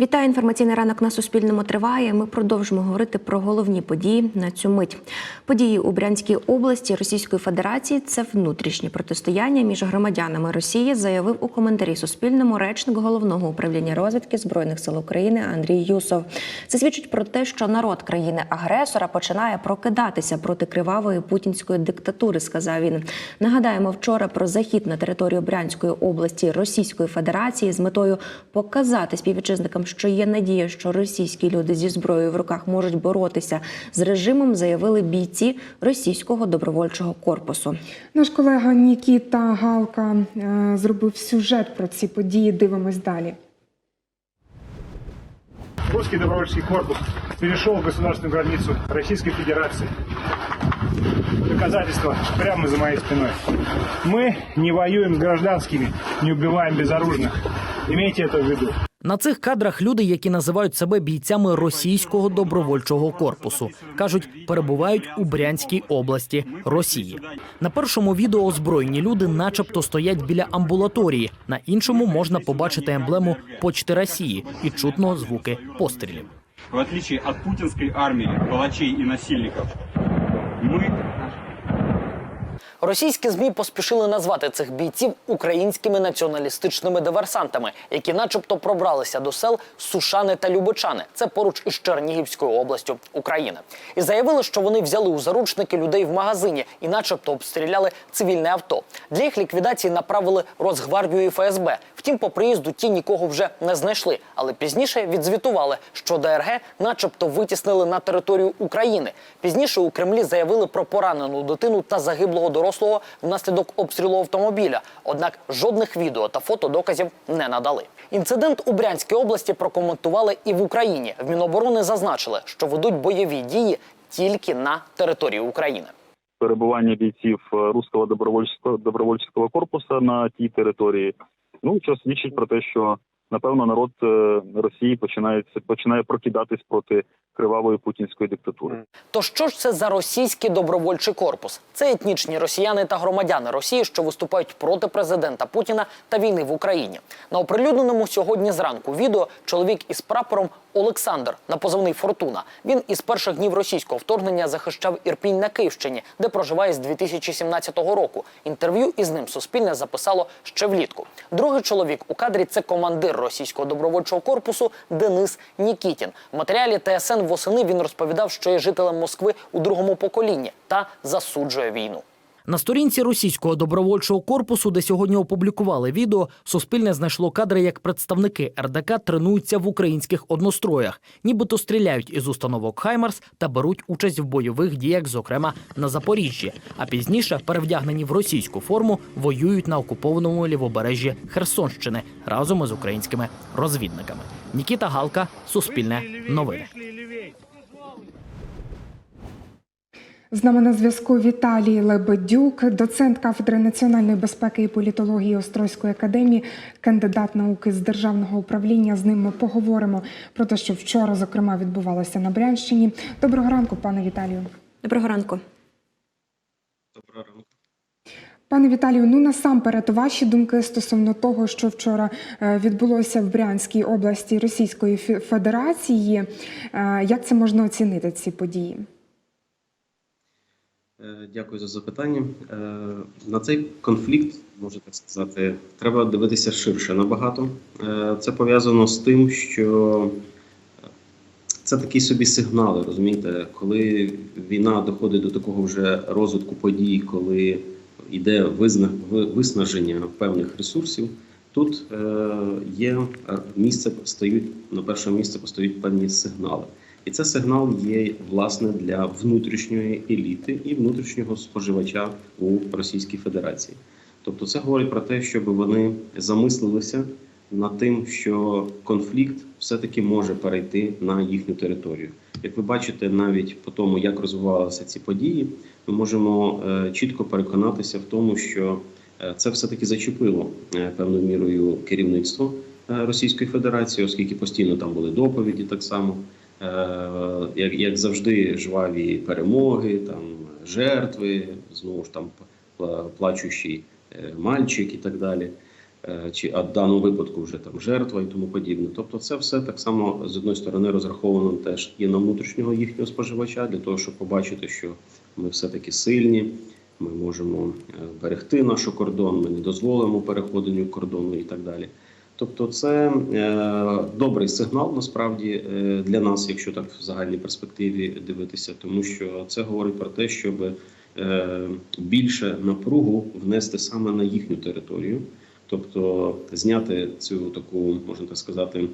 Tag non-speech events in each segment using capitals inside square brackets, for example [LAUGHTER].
Вітаю інформаційний ранок на Суспільному триває. Ми продовжимо говорити про головні події на цю мить. Події у Брянській області Російської Федерації це внутрішнє протистояння між громадянами Росії, заявив у коментарі Суспільному речник головного управління розвідки збройних сил України Андрій Юсов. Це свідчить про те, що народ країни-агресора починає прокидатися проти кривавої путінської диктатури. Сказав він. Нагадаємо, вчора про захід на територію Брянської області Російської Федерації з метою показати співвітчизникам, що є надія, що російські люди зі зброєю в руках можуть боротися з режимом, заявили бійці російського добровольчого корпусу. Наш колега Нікіта Галка е, зробив сюжет про ці події. Дивимось далі. Русский добровольческий корпус перешел государственную границу Российской Федерации. Доказательства прямо за моей спиной. Мы не воюем с гражданскими, не убиваем безоружных. Имейте это в виду. На цих кадрах люди, які називають себе бійцями російського добровольчого корпусу, кажуть, перебувають у Брянській області Росії. На першому відео озброєні люди, начебто, стоять біля амбулаторії. На іншому можна побачити емблему Почти Росії і чутно звуки пострілів. В отличие от путинской армии, палачей и насильников, мы Російські змі поспішили назвати цих бійців українськими націоналістичними диверсантами, які, начебто, пробралися до сел Сушани та Любичани. Це поруч із Чернігівською областю України, і заявили, що вони взяли у заручники людей в магазині і, начебто, обстріляли цивільне авто. Для їх ліквідації направили Росгвардію і ФСБ. Втім, по приїзду ті нікого вже не знайшли, але пізніше відзвітували, що ДРГ, начебто, витіснили на територію України. Пізніше у Кремлі заявили про поранену дитину та загиблого дорослого внаслідок обстрілу автомобіля. Однак жодних відео та фото доказів не надали. Інцидент у Брянській області прокоментували і в Україні. В Міноборони зазначили, що ведуть бойові дії тільки на території України. перебування бійців е, руського добровольчого добровольчого корпусу на тій території. Ну що свідчить про те, що напевно народ е, Росії починає починає прокидатись проти кривавої путінської диктатури. То що ж це за російський добровольчий корпус? Це етнічні росіяни та громадяни Росії, що виступають проти президента Путіна та війни в Україні. На оприлюдненому сьогодні зранку відео чоловік із прапором Олександр на позивний Фортуна. Він із перших днів російського вторгнення захищав Ірпінь на Київщині, де проживає з 2017 року. Інтерв'ю із ним Суспільне записало ще влітку. Другий чоловік у кадрі це командир російського добровольчого корпусу Денис Нікітін. В матеріалі ТСН восени він розповідав, що є жителем Москви у другому поколінні та засуджує війну. На сторінці російського добровольчого корпусу, де сьогодні опублікували відео, Суспільне знайшло кадри, як представники РДК тренуються в українських одностроях, нібито стріляють із установок Хаймарс та беруть участь в бойових діях, зокрема на Запоріжжі. А пізніше, перевдягнені в російську форму, воюють на окупованому лівобережжі Херсонщини разом із українськими розвідниками. Нікіта Галка, Суспільне новини. З нами на зв'язку Віталій Лебедюк, доцент кафедри національної безпеки і політології Острозької академії, кандидат науки з державного управління. З ним ми поговоримо про те, що вчора, зокрема, відбувалося на Брянщині. Доброго ранку, пане Віталію. Доброго ранку. Пане Віталію, ну насамперед, ваші думки стосовно того, що вчора е, відбулося в Брянській області Російської Федерації. Е, Як це можна оцінити ці події? Е, Дякую за запитання. Е, На цей конфлікт, можна так сказати, треба дивитися ширше набагато. Е, Це пов'язано з тим, що це такі собі сигнали, розумієте, коли війна доходить до такого вже розвитку подій, коли йде виснаження певних ресурсів. Тут є місце стають на перше місце постають певні сигнали. І це сигнал є власне для внутрішньої еліти і внутрішнього споживача у Російській Федерації. Тобто, це говорить про те, щоб вони замислилися над тим, що конфлікт все-таки може перейти на їхню територію. Як ви бачите, навіть по тому, як розвивалися ці події, ми можемо е, чітко переконатися в тому, що е, це все-таки зачепило е, певною мірою керівництво Російської Федерації, оскільки постійно там були доповіді так само. Е, Як, як завжди, жваві перемоги, там жертви, знову ж там плачущий е, мальчик і так далі. е, чи а в даному випадку вже там жертва і тому подібне. Тобто, це все так само з одної сторони розраховано теж і на внутрішнього їхнього споживача, для того, щоб побачити, що ми все таки сильні. Ми можемо берегти наш кордон, ми не дозволимо переходенню кордону і так далі. Тобто, це е, добрий сигнал насправді е, для нас, якщо так в загальній перспективі дивитися, тому що це говорить про те, щоб е, більше напругу внести саме на їхню територію, тобто зняти цю таку, можна так сказати,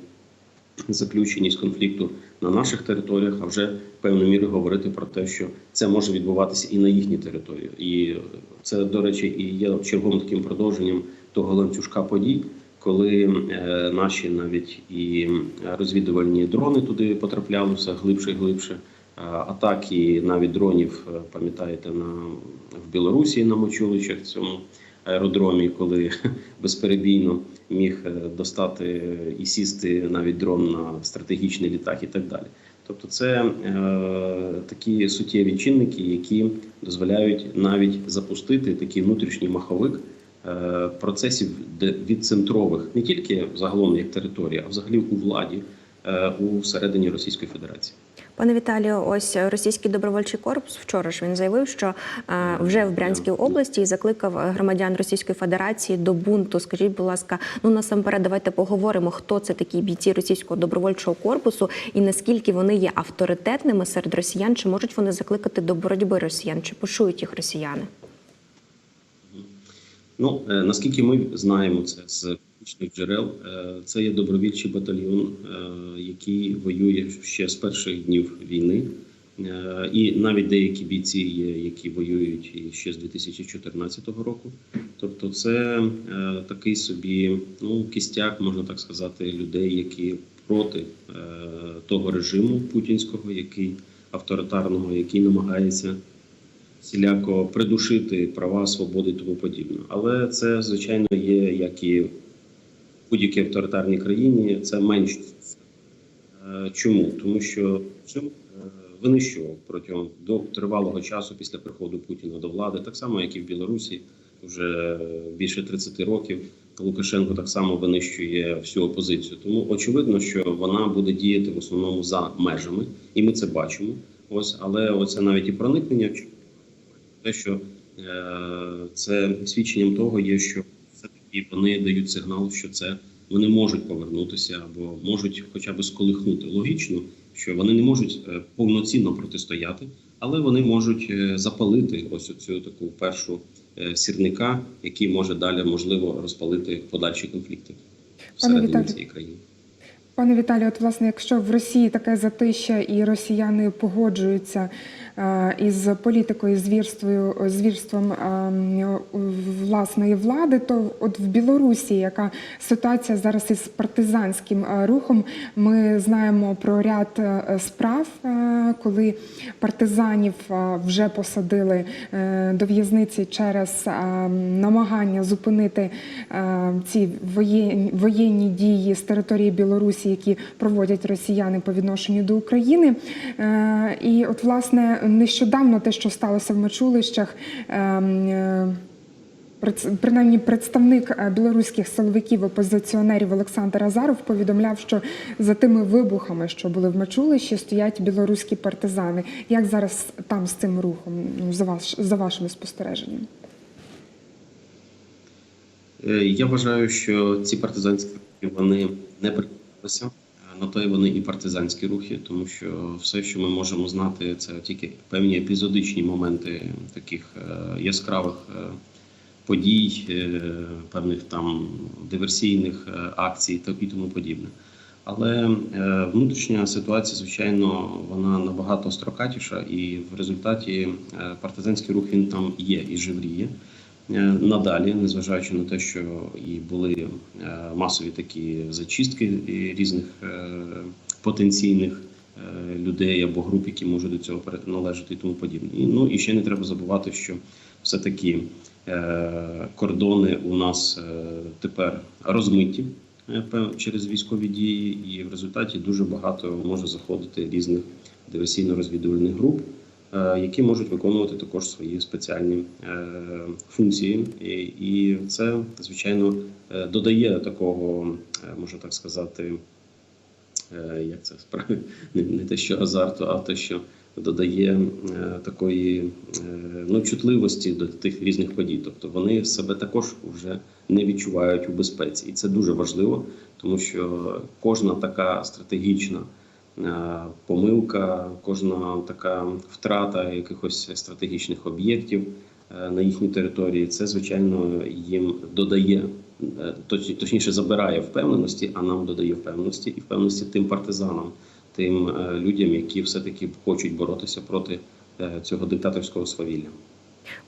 заключеність конфлікту на наших територіях, а вже певною мірою говорити про те, що це може відбуватися і на їхній території. І це, до речі, і є черговим таким продовженням того ланцюжка подій, коли е, наші навіть і розвідувальні дрони туди потрапляли все глибше і глибше. Е, Атаки навіть дронів, е, пам'ятаєте, на в Білорусі на Мочуличах цьому аеродромі, коли [LAUGHS] безперебійно міг е, достати і сісти навіть дрон на стратегічний літак і так далі. Тобто, це е, такі суттєві чинники, які дозволяють навіть запустити такий внутрішній маховик е, процесів де від центрових, не тільки загалом як територія, а взагалі у владі е, у всередині Російської Федерації. Пане Віталію, ось російський добровольчий корпус вчора ж він заявив, що е, вже в Брянській області закликав громадян Російської Федерації до бунту. Скажіть, будь ласка, ну насамперед, давайте поговоримо, хто це такі бійці російського добровольчого корпусу і наскільки вони є авторитетними серед росіян, чи можуть вони закликати до боротьби росіян, чи почують їх росіяни? Ну е, наскільки ми знаємо це з публічних джерел, е, це є добровільчий батальйон, е, який воює ще з перших днів війни. І навіть деякі бійці є, які воюють ще з 2014 року. Тобто, це такий собі ну кістяк, можна так сказати, людей, які проти того режиму путінського, який авторитарного, який намагається всіляко придушити права, свободи і тому подібне. Але це, звичайно, є як і в будь-якій авторитарній країні, це меншість. Е, Чому? Тому що режим е, винищував протягом до тривалого часу після приходу Путіна до влади, так само, як і в Білорусі, вже більше 30 років. Лукашенко так само винищує всю опозицію. Тому очевидно, що вона буде діяти в основному за межами, і ми це бачимо. Ось, але оце навіть і проникнення те, що е, це свідченням того є, що все таки вони дають сигнал, що це вони можуть повернутися або можуть хоча б сколихнути. Логічно, що вони не можуть е, повноцінно протистояти, але вони можуть е, запалити ось цю таку першу сірника, який може далі можливо розпалити подальші конфлікти всередині цієї країни. Пане Віталію, от власне, якщо в Росії таке затища і росіяни погоджуються із політикою, звірствою, звірством е, власної влади, то от в Білорусі, яка ситуація зараз із партизанським е, рухом, ми знаємо про ряд е, справ, е, коли партизанів е, вже посадили е, до в'язниці через е, намагання зупинити е, ці воєнні, дії з території Білорусі, які проводять росіяни по відношенню до України. Е, І от, власне, нещодавно те, що сталося в Мачулищах. е, е, Принаймні, представник е, білоруських силовиків опозиціонерів Олександр Азаров повідомляв, що за тими вибухами, що були в Мачулищі, стоять білоруські партизани. Як зараз там з цим рухом? Ну за ваш за вашими спостереженнями? Е, Я вважаю, що ці партизанські вони не прикрилися. На то й вони і партизанські рухи, тому що все, що ми можемо знати, це тільки певні епізодичні моменти таких е, яскравих е, подій, е, певних там диверсійних акцій і тому подібне. Але внутрішня ситуація, звичайно, вона набагато строкатіша, і в результаті партизанський рух він там є і живріє. Е, Надалі, незважаючи на те, що і були е, масові такі зачистки різних е, потенційних людей або груп, які можуть до цього належати і тому подібне. Ну і ще не треба забувати, що все-таки е, кордони у нас тепер розмиті через військові дії, і в результаті дуже багато може заходити різних диверсійно-розвідувальних груп. Е, які можуть виконувати також свої спеціальні е, функції, і, це звичайно е, додає такого, можна так сказати, як це справді не, те, що азарту, а те, що додає такої ну, чутливості до тих різних подій. Тобто вони себе також вже не відчувають у безпеці, і це дуже важливо, тому що кожна така стратегічна. Е, Помилка, кожна така втрата якихось стратегічних об'єктів е, на їхній території, це звичайно їм додає е, точніше забирає впевненості, а нам додає впевненості і впевненості тим партизанам, тим людям, які все-таки хочуть боротися проти цього диктаторського свавілля.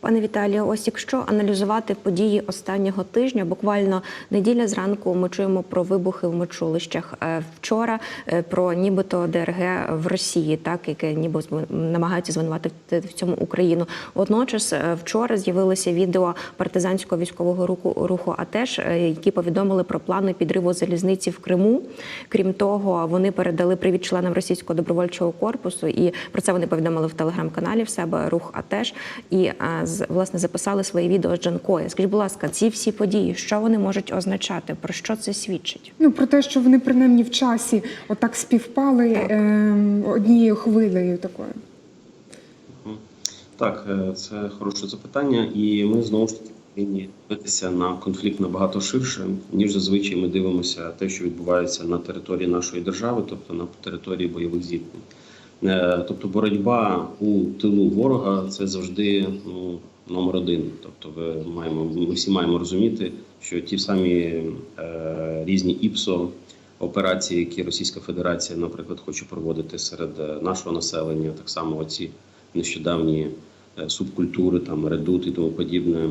Пане Віталію, ось якщо аналізувати події останнього тижня, буквально неділя зранку ми чуємо про вибухи в мочулищах. Е, Вчора е, про нібито ДРГ в Росії, так яке ніби намагаються звинуватити в цьому Україну. Водночас е, вчора з'явилося відео партизанського військового руху руху АТЕШ, які повідомили про плани підриву залізниці в Криму. Крім того, вони передали привіт членам російського добровольчого корпусу, і про це вони повідомили в телеграм-каналі в себе рух АТЕШ. І власне записали своє відео з Джанкоя. Скажіть, будь ласка, ці всі події, що вони можуть означати? Про що це свідчить? Ну про те, що вони принаймні в часі отак співпали ем, однією хвилею такою. Так, е, це хороше запитання, і ми знову ж таки повинні дивитися на конфлікт набагато ширше, ніж зазвичай ми дивимося те, що відбувається на території нашої держави, тобто на території бойових зіткнень. Е, Тобто боротьба у тилу ворога це завжди ну, номер один. Тобто, ви маємо ми всі маємо розуміти, що ті самі е, різні ІПСО операції, які Російська Федерація, наприклад, хоче проводити серед е, нашого населення, так само оці нещодавні е, субкультури, там редут і тому подібне,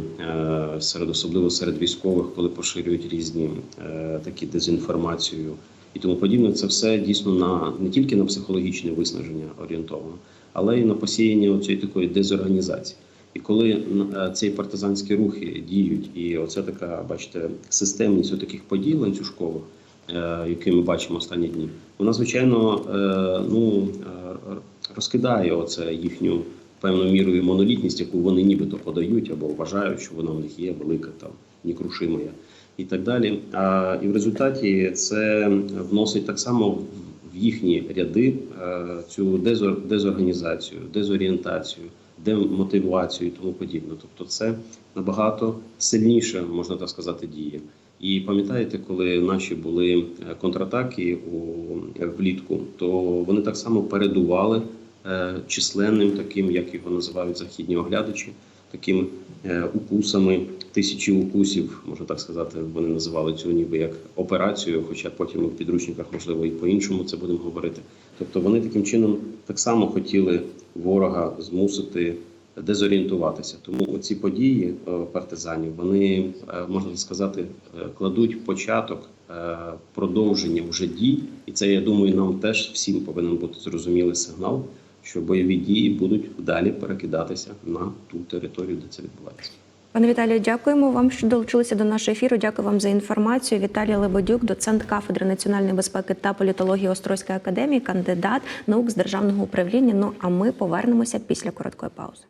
серед особливо серед військових, коли поширюють різні е, такі дезінформацію і тому подібне. Це все дійсно на не тільки на психологічне виснаження орієнтовано, але й на посіяння цієї такої дезорганізації. І коли е, ці партизанські рухи діють, і оце така, бачите, системність таких подій ланцюжкових, е, які ми бачимо останні дні, вона звичайно е, ну розкидає оце їхню певною мірою монолітність, яку вони нібито подають або вважають, що вона в них є велика, там нікрушима і так далі. А і в результаті це вносить так само в- їхні ряди е, цю дезор, дезорганізацію, дезорієнтацію, демотивацію і тому подібне. Тобто, це набагато сильніше, можна так сказати, діє. І пам'ятаєте, коли наші були е, контратаки у влітку, то вони так само передували е, численним, таким як його називають західні оглядачі, таким е, укусами, тисячі укусів, можна так сказати, вони називали цю ніби як операцію, хоча потім у підручниках можливо і по-іншому це будемо говорити. Тобто вони таким чином так само хотіли ворога змусити дезорієнтуватися. Тому ці події е, партизанів вони е, можна сказати кладуть початок продовження вже дій, і це я думаю, нам теж всім повинен бути зрозумілий сигнал, що бойові дії будуть далі перекидатися на ту територію, де це відбувається. Пане Віталію, дякуємо вам, що долучилися до нашого ефіру. Дякую вам за інформацію. Віталій Лебедюк, доцент кафедри національної безпеки та політології Острозької академії, кандидат наук з державного управління. Ну а ми повернемося після короткої паузи.